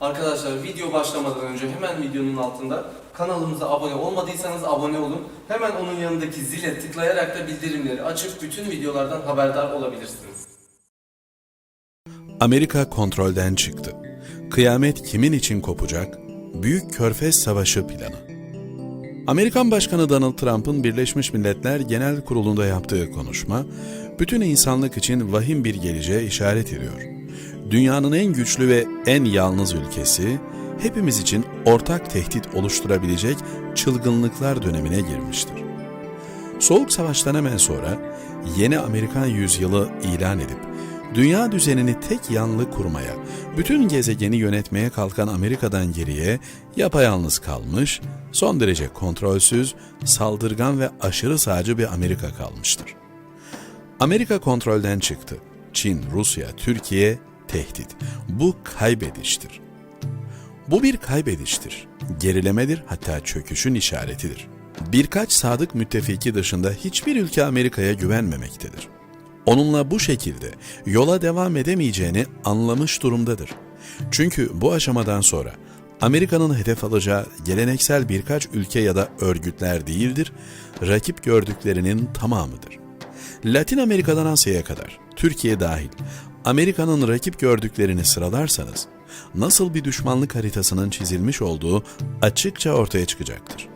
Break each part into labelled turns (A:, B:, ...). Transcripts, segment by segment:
A: Arkadaşlar video başlamadan önce hemen videonun altında kanalımıza abone olmadıysanız abone olun. Hemen onun yanındaki zile tıklayarak da bildirimleri açıp bütün videolardan haberdar olabilirsiniz.
B: Amerika kontrolden çıktı. Kıyamet kimin için kopacak? Büyük Körfez Savaşı planı. Amerikan Başkanı Donald Trump'ın Birleşmiş Milletler Genel Kurulu'nda yaptığı konuşma, bütün insanlık için vahim bir geleceğe işaret ediyor. Dünyanın en güçlü ve en yalnız ülkesi, hepimiz için ortak tehdit oluşturabilecek çılgınlıklar dönemine girmiştir. Soğuk Savaş'tan hemen sonra yeni Amerikan yüzyılı ilan edip dünya düzenini tek yanlı kurmaya, bütün gezegeni yönetmeye kalkan Amerika'dan geriye yapayalnız kalmış, son derece kontrolsüz, saldırgan ve aşırı sağcı bir Amerika kalmıştır. Amerika kontrolden çıktı. Çin, Rusya, Türkiye tehdit. Bu kaybediştir. Bu bir kaybediştir. Gerilemedir hatta çöküşün işaretidir. Birkaç sadık müttefiki dışında hiçbir ülke Amerika'ya güvenmemektedir. Onunla bu şekilde yola devam edemeyeceğini anlamış durumdadır. Çünkü bu aşamadan sonra Amerika'nın hedef alacağı geleneksel birkaç ülke ya da örgütler değildir, rakip gördüklerinin tamamıdır. Latin Amerika'dan Asya'ya kadar, Türkiye dahil, Amerika'nın rakip gördüklerini sıralarsanız, nasıl bir düşmanlık haritasının çizilmiş olduğu açıkça ortaya çıkacaktır.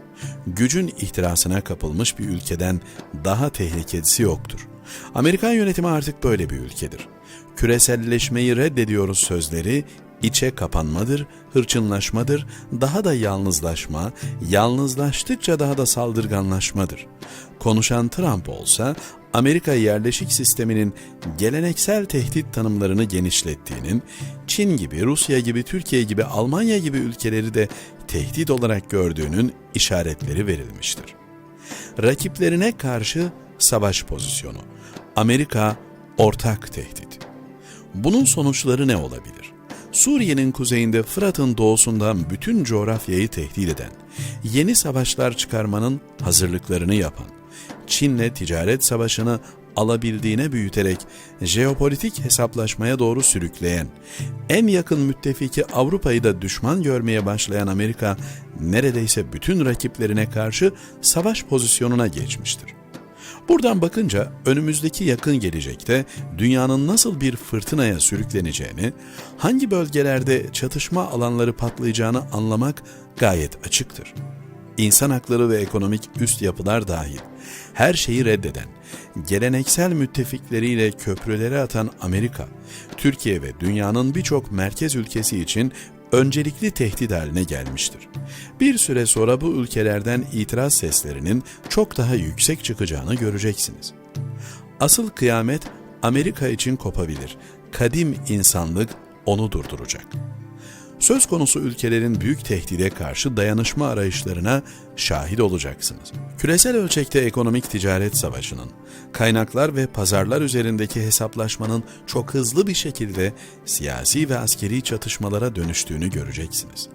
B: Gücün ihtirasına kapılmış bir ülkeden daha tehlikelisi yoktur. Amerikan yönetimi artık böyle bir ülkedir. Küreselleşmeyi reddediyoruz sözleri içe kapanmadır, hırçınlaşmadır, daha da yalnızlaşma, yalnızlaştıkça daha da saldırganlaşmadır. Konuşan Trump olsa Amerika yerleşik sisteminin geleneksel tehdit tanımlarını genişlettiğinin, Çin gibi, Rusya gibi, Türkiye gibi, Almanya gibi ülkeleri de tehdit olarak gördüğünün işaretleri verilmiştir. Rakiplerine karşı savaş pozisyonu. Amerika ortak tehdit. Bunun sonuçları ne olabilir? Suriye'nin kuzeyinde Fırat'ın doğusundan bütün coğrafyayı tehdit eden, yeni savaşlar çıkarmanın hazırlıklarını yapan, Çin'le ticaret savaşını alabildiğine büyüterek jeopolitik hesaplaşmaya doğru sürükleyen, en yakın müttefiki Avrupa'yı da düşman görmeye başlayan Amerika neredeyse bütün rakiplerine karşı savaş pozisyonuna geçmiştir. Buradan bakınca önümüzdeki yakın gelecekte dünyanın nasıl bir fırtınaya sürükleneceğini, hangi bölgelerde çatışma alanları patlayacağını anlamak gayet açıktır. İnsan hakları ve ekonomik üst yapılar dahil her şeyi reddeden, geleneksel müttefikleriyle köprüleri atan Amerika, Türkiye ve dünyanın birçok merkez ülkesi için öncelikli tehdit haline gelmiştir. Bir süre sonra bu ülkelerden itiraz seslerinin çok daha yüksek çıkacağını göreceksiniz. Asıl kıyamet Amerika için kopabilir. Kadim insanlık onu durduracak. Söz konusu ülkelerin büyük tehdide karşı dayanışma arayışlarına şahit olacaksınız. Küresel ölçekte ekonomik ticaret savaşının, kaynaklar ve pazarlar üzerindeki hesaplaşmanın çok hızlı bir şekilde siyasi ve askeri çatışmalara dönüştüğünü göreceksiniz.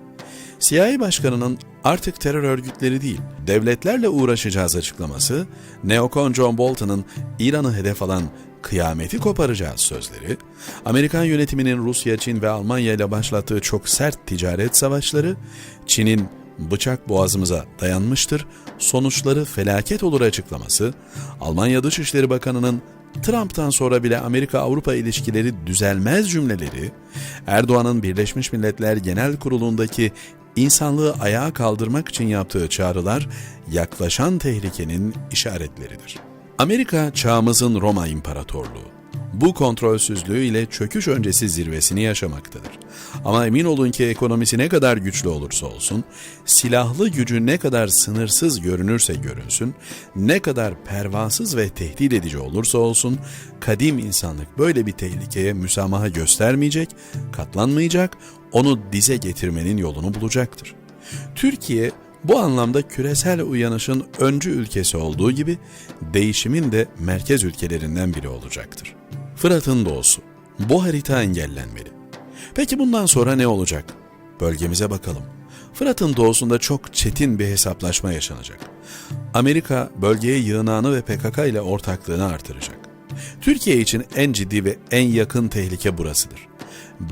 B: CIA Başkanı'nın artık terör örgütleri değil, devletlerle uğraşacağız açıklaması, neokon John Bolton'ın İran'ı hedef alan kıyameti koparacağız sözleri, Amerikan yönetiminin Rusya, Çin ve Almanya ile başlattığı çok sert ticaret savaşları, Çin'in bıçak boğazımıza dayanmıştır, sonuçları felaket olur açıklaması, Almanya Dışişleri Bakanı'nın Trump'tan sonra bile Amerika-Avrupa ilişkileri düzelmez cümleleri, Erdoğan'ın Birleşmiş Milletler Genel Kurulu'ndaki insanlığı ayağa kaldırmak için yaptığı çağrılar yaklaşan tehlikenin işaretleridir. Amerika çağımızın Roma İmparatorluğu. Bu kontrolsüzlüğüyle çöküş öncesi zirvesini yaşamaktadır. Ama emin olun ki ekonomisi ne kadar güçlü olursa olsun, silahlı gücü ne kadar sınırsız görünürse görünsün, ne kadar pervasız ve tehdit edici olursa olsun, kadim insanlık böyle bir tehlikeye müsamaha göstermeyecek, katlanmayacak, onu dize getirmenin yolunu bulacaktır. Türkiye bu anlamda küresel uyanışın öncü ülkesi olduğu gibi değişimin de merkez ülkelerinden biri olacaktır. Fırat'ın doğusu. Bu harita engellenmeli. Peki bundan sonra ne olacak? Bölgemize bakalım. Fırat'ın doğusunda çok çetin bir hesaplaşma yaşanacak. Amerika bölgeye yığınağını ve PKK ile ortaklığını artıracak. Türkiye için en ciddi ve en yakın tehlike burasıdır.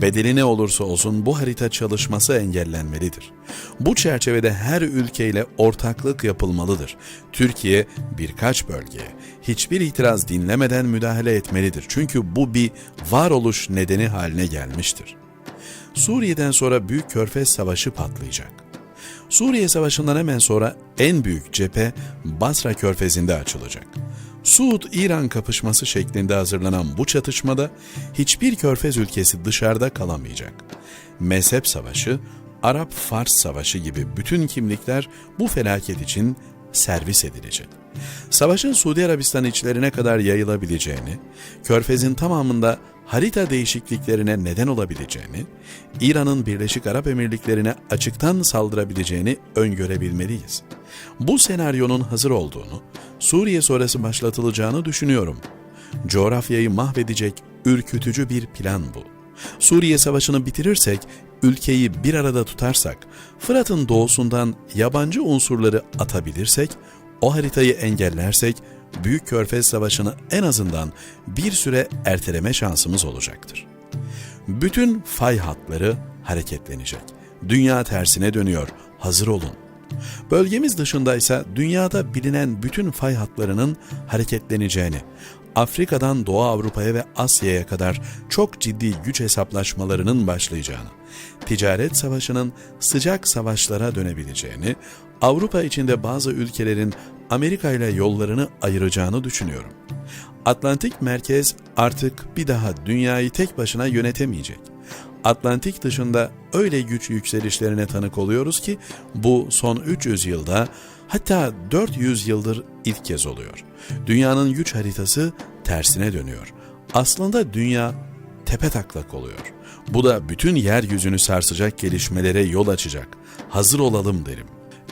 B: Bedeli ne olursa olsun bu harita çalışması engellenmelidir. Bu çerçevede her ülkeyle ortaklık yapılmalıdır. Türkiye birkaç bölgeye hiçbir itiraz dinlemeden müdahale etmelidir. Çünkü bu bir varoluş nedeni haline gelmiştir. Suriye'den sonra Büyük Körfez Savaşı patlayacak. Suriye Savaşı'ndan hemen sonra en büyük cephe Basra Körfezi'nde açılacak. Suud-İran kapışması şeklinde hazırlanan bu çatışmada hiçbir körfez ülkesi dışarıda kalamayacak. Mezhep savaşı, Arap-Fars savaşı gibi bütün kimlikler bu felaket için servis edilecek. Savaşın Suudi Arabistan içlerine kadar yayılabileceğini, Körfez'in tamamında harita değişikliklerine neden olabileceğini, İran'ın Birleşik Arap Emirlikleri'ne açıktan saldırabileceğini öngörebilmeliyiz. Bu senaryonun hazır olduğunu, Suriye sonrası başlatılacağını düşünüyorum. Coğrafyayı mahvedecek ürkütücü bir plan bu. Suriye Savaşı'nı bitirirsek, ülkeyi bir arada tutarsak, Fırat'ın doğusundan yabancı unsurları atabilirsek, o haritayı engellersek, Büyük Körfez Savaşı'nı en azından bir süre erteleme şansımız olacaktır. Bütün fay hatları hareketlenecek. Dünya tersine dönüyor. Hazır olun. Bölgemiz dışındaysa dünyada bilinen bütün fay hatlarının hareketleneceğini, Afrika'dan Doğu Avrupa'ya ve Asya'ya kadar çok ciddi güç hesaplaşmalarının başlayacağını, ticaret savaşının sıcak savaşlara dönebileceğini, Avrupa içinde bazı ülkelerin Amerika ile yollarını ayıracağını düşünüyorum. Atlantik merkez artık bir daha dünyayı tek başına yönetemeyecek. Atlantik dışında öyle güç yükselişlerine tanık oluyoruz ki bu son 300 yılda hatta 400 yıldır ilk kez oluyor. Dünyanın güç haritası tersine dönüyor. Aslında dünya tepe taklak oluyor. Bu da bütün yeryüzünü sarsacak gelişmelere yol açacak. Hazır olalım derim.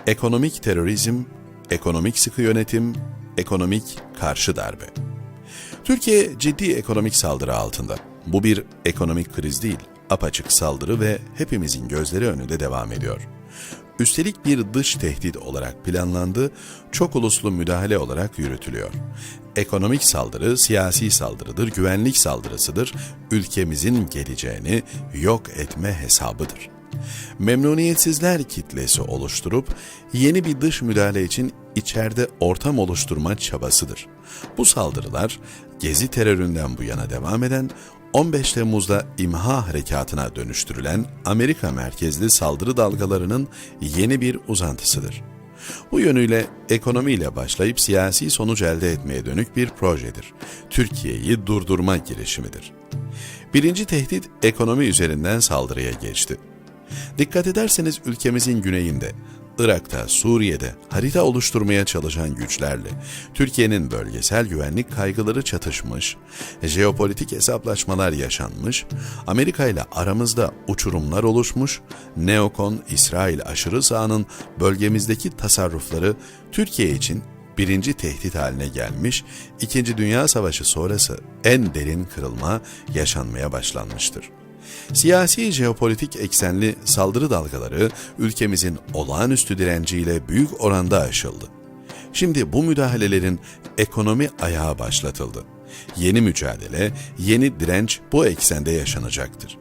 B: Ekonomik terörizm, ekonomik sıkı yönetim, ekonomik karşı darbe. Türkiye ciddi ekonomik saldırı altında. Bu bir ekonomik kriz değil, apaçık saldırı ve hepimizin gözleri önünde devam ediyor. Üstelik bir dış tehdit olarak planlandı, çok uluslu müdahale olarak yürütülüyor. Ekonomik saldırı siyasi saldırıdır, güvenlik saldırısıdır, ülkemizin geleceğini yok etme hesabıdır. Memnuniyetsizler kitlesi oluşturup yeni bir dış müdahale için içeride ortam oluşturma çabasıdır. Bu saldırılar Gezi teröründen bu yana devam eden 15 Temmuz'da İmha Harekatı'na dönüştürülen Amerika merkezli saldırı dalgalarının yeni bir uzantısıdır. Bu yönüyle ekonomiyle başlayıp siyasi sonuç elde etmeye dönük bir projedir. Türkiye'yi durdurma girişimidir. Birinci tehdit ekonomi üzerinden saldırıya geçti. Dikkat ederseniz ülkemizin güneyinde, Irak'ta, Suriye'de harita oluşturmaya çalışan güçlerle Türkiye'nin bölgesel güvenlik kaygıları çatışmış, jeopolitik hesaplaşmalar yaşanmış, Amerika ile aramızda uçurumlar oluşmuş, neokon İsrail aşırı sağının bölgemizdeki tasarrufları Türkiye için birinci tehdit haline gelmiş, İkinci Dünya Savaşı sonrası en derin kırılma yaşanmaya başlanmıştır. Siyasi jeopolitik eksenli saldırı dalgaları ülkemizin olağanüstü direnciyle büyük oranda aşıldı. Şimdi bu müdahalelerin ekonomi ayağı başlatıldı. Yeni mücadele, yeni direnç bu eksende yaşanacaktır.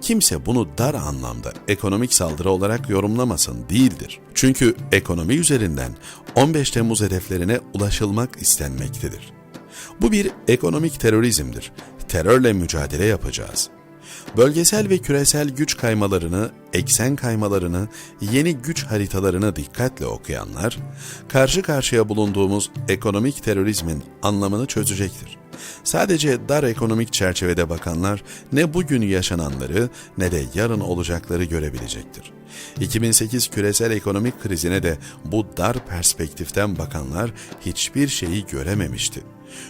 B: Kimse bunu dar anlamda ekonomik saldırı olarak yorumlamasın değildir. Çünkü ekonomi üzerinden 15 Temmuz hedeflerine ulaşılmak istenmektedir. Bu bir ekonomik terörizmdir. Terörle mücadele yapacağız bölgesel ve küresel güç kaymalarını, eksen kaymalarını, yeni güç haritalarını dikkatle okuyanlar, karşı karşıya bulunduğumuz ekonomik terörizmin anlamını çözecektir. Sadece dar ekonomik çerçevede bakanlar ne bugün yaşananları ne de yarın olacakları görebilecektir. 2008 küresel ekonomik krizine de bu dar perspektiften bakanlar hiçbir şeyi görememişti.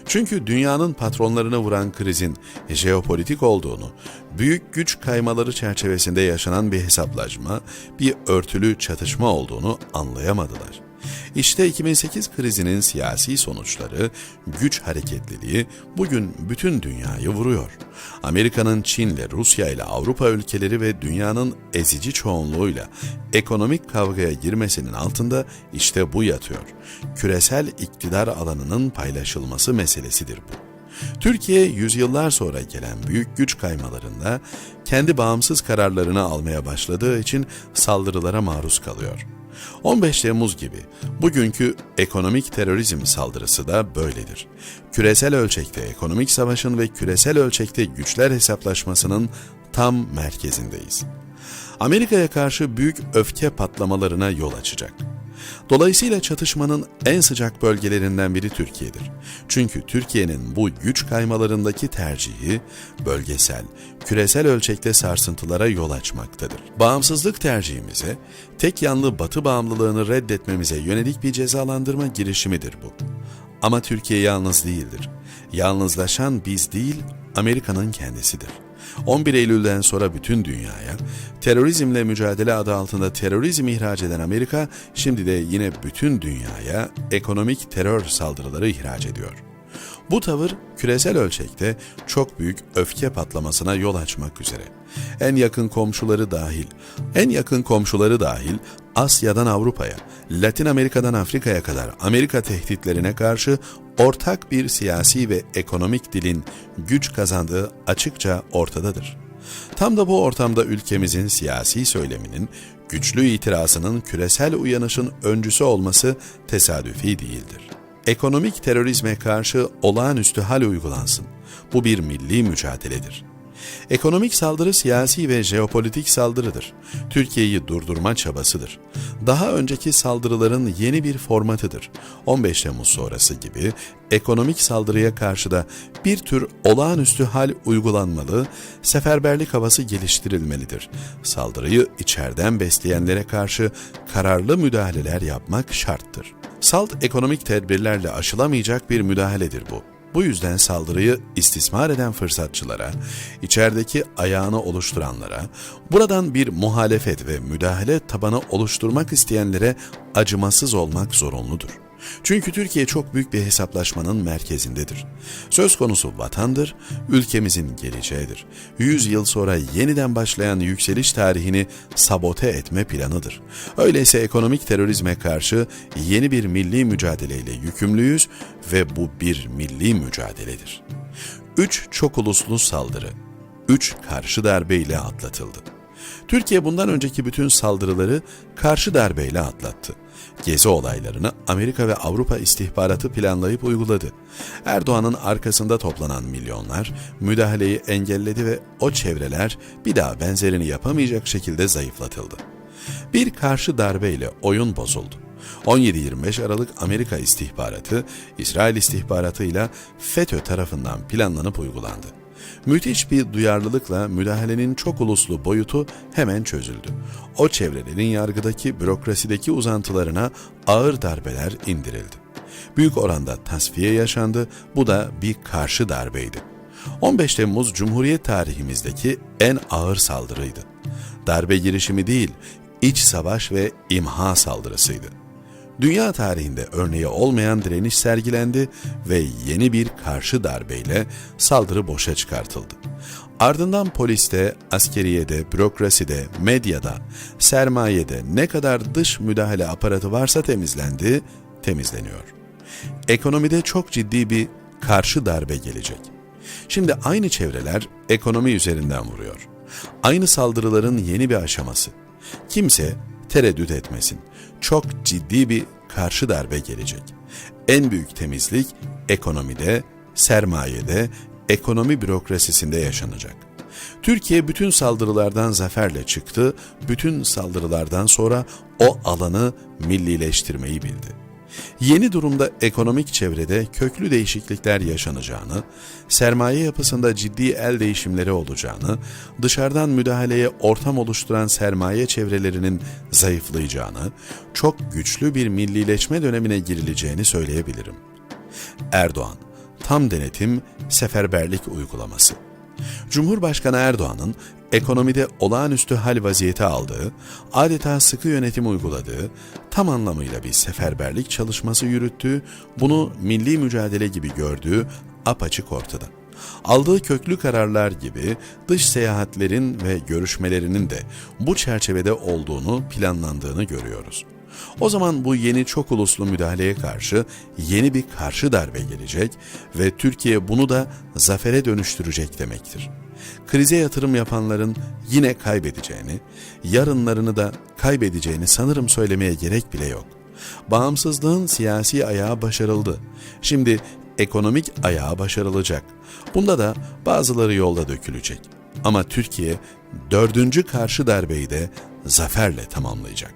B: Çünkü dünyanın patronlarını vuran krizin jeopolitik olduğunu, büyük güç kaymaları çerçevesinde yaşanan bir hesaplaşma, bir örtülü çatışma olduğunu anlayamadılar. İşte 2008 krizinin siyasi sonuçları, güç hareketliliği bugün bütün dünyayı vuruyor. Amerika'nın Çin'le, Rusya ile Avrupa ülkeleri ve dünyanın ezici çoğunluğuyla ekonomik kavgaya girmesinin altında işte bu yatıyor. Küresel iktidar alanının paylaşılması meselesidir bu. Türkiye yüzyıllar sonra gelen büyük güç kaymalarında kendi bağımsız kararlarını almaya başladığı için saldırılara maruz kalıyor. 15 Temmuz gibi bugünkü ekonomik terörizm saldırısı da böyledir. Küresel ölçekte ekonomik savaşın ve küresel ölçekte güçler hesaplaşmasının tam merkezindeyiz. Amerika'ya karşı büyük öfke patlamalarına yol açacak. Dolayısıyla çatışmanın en sıcak bölgelerinden biri Türkiye'dir. Çünkü Türkiye'nin bu güç kaymalarındaki tercihi bölgesel, küresel ölçekte sarsıntılara yol açmaktadır. Bağımsızlık tercihimize, tek yanlı batı bağımlılığını reddetmemize yönelik bir cezalandırma girişimidir bu. Ama Türkiye yalnız değildir. Yalnızlaşan biz değil, Amerika'nın kendisidir. 11 Eylül'den sonra bütün dünyaya terörizmle mücadele adı altında terörizm ihraç eden Amerika şimdi de yine bütün dünyaya ekonomik terör saldırıları ihraç ediyor. Bu tavır küresel ölçekte çok büyük öfke patlamasına yol açmak üzere. En yakın komşuları dahil, en yakın komşuları dahil Asya'dan Avrupa'ya, Latin Amerika'dan Afrika'ya kadar Amerika tehditlerine karşı ortak bir siyasi ve ekonomik dilin güç kazandığı açıkça ortadadır. Tam da bu ortamda ülkemizin siyasi söyleminin, güçlü itirazının küresel uyanışın öncüsü olması tesadüfi değildir. Ekonomik terörizme karşı olağanüstü hal uygulansın. Bu bir milli mücadeledir. Ekonomik saldırı siyasi ve jeopolitik saldırıdır. Türkiye'yi durdurma çabasıdır. Daha önceki saldırıların yeni bir formatıdır. 15 Temmuz sonrası gibi ekonomik saldırıya karşı da bir tür olağanüstü hal uygulanmalı, seferberlik havası geliştirilmelidir. Saldırıyı içeriden besleyenlere karşı kararlı müdahaleler yapmak şarttır. Salt ekonomik tedbirlerle aşılamayacak bir müdahaledir bu. Bu yüzden saldırıyı istismar eden fırsatçılara, içerideki ayağını oluşturanlara, buradan bir muhalefet ve müdahale tabanı oluşturmak isteyenlere acımasız olmak zorunludur. Çünkü Türkiye çok büyük bir hesaplaşmanın merkezindedir. Söz konusu vatandır, ülkemizin geleceğidir. Yüz yıl sonra yeniden başlayan yükseliş tarihini sabote etme planıdır. Öyleyse ekonomik terörizme karşı yeni bir milli mücadeleyle yükümlüyüz ve bu bir milli mücadeledir. Üç çok uluslu saldırı, üç karşı darbeyle atlatıldı. Türkiye bundan önceki bütün saldırıları karşı darbeyle atlattı. Gezi olaylarını Amerika ve Avrupa istihbaratı planlayıp uyguladı. Erdoğan'ın arkasında toplanan milyonlar müdahaleyi engelledi ve o çevreler bir daha benzerini yapamayacak şekilde zayıflatıldı. Bir karşı darbeyle oyun bozuldu. 17-25 Aralık Amerika istihbaratı, İsrail istihbaratıyla FETÖ tarafından planlanıp uygulandı. Müthiş bir duyarlılıkla müdahalenin çok uluslu boyutu hemen çözüldü. O çevrelerin yargıdaki bürokrasideki uzantılarına ağır darbeler indirildi. Büyük oranda tasfiye yaşandı, bu da bir karşı darbeydi. 15 Temmuz Cumhuriyet tarihimizdeki en ağır saldırıydı. Darbe girişimi değil, iç savaş ve imha saldırısıydı. Dünya tarihinde örneği olmayan direniş sergilendi ve yeni bir karşı darbeyle saldırı boşa çıkartıldı. Ardından poliste, askeriyede, bürokraside, medyada, sermayede ne kadar dış müdahale aparatı varsa temizlendi, temizleniyor. Ekonomide çok ciddi bir karşı darbe gelecek. Şimdi aynı çevreler ekonomi üzerinden vuruyor. Aynı saldırıların yeni bir aşaması. Kimse tereddüt etmesin. Çok ciddi bir karşı darbe gelecek. En büyük temizlik ekonomide, sermayede, ekonomi bürokrasisinde yaşanacak. Türkiye bütün saldırılardan zaferle çıktı, bütün saldırılardan sonra o alanı millileştirmeyi bildi. Yeni durumda ekonomik çevrede köklü değişiklikler yaşanacağını, sermaye yapısında ciddi el değişimleri olacağını, dışarıdan müdahaleye ortam oluşturan sermaye çevrelerinin zayıflayacağını, çok güçlü bir millileşme dönemine girileceğini söyleyebilirim. Erdoğan, tam denetim, seferberlik uygulaması. Cumhurbaşkanı Erdoğan'ın ekonomide olağanüstü hal vaziyeti aldığı, adeta sıkı yönetim uyguladığı, tam anlamıyla bir seferberlik çalışması yürüttüğü, bunu milli mücadele gibi gördüğü apaçık ortada. Aldığı köklü kararlar gibi dış seyahatlerin ve görüşmelerinin de bu çerçevede olduğunu planlandığını görüyoruz. O zaman bu yeni çok uluslu müdahaleye karşı yeni bir karşı darbe gelecek ve Türkiye bunu da zafere dönüştürecek demektir. Krize yatırım yapanların yine kaybedeceğini, yarınlarını da kaybedeceğini sanırım söylemeye gerek bile yok. Bağımsızlığın siyasi ayağı başarıldı. Şimdi ekonomik ayağı başarılacak. Bunda da bazıları yolda dökülecek. Ama Türkiye dördüncü karşı darbeyi de zaferle tamamlayacak.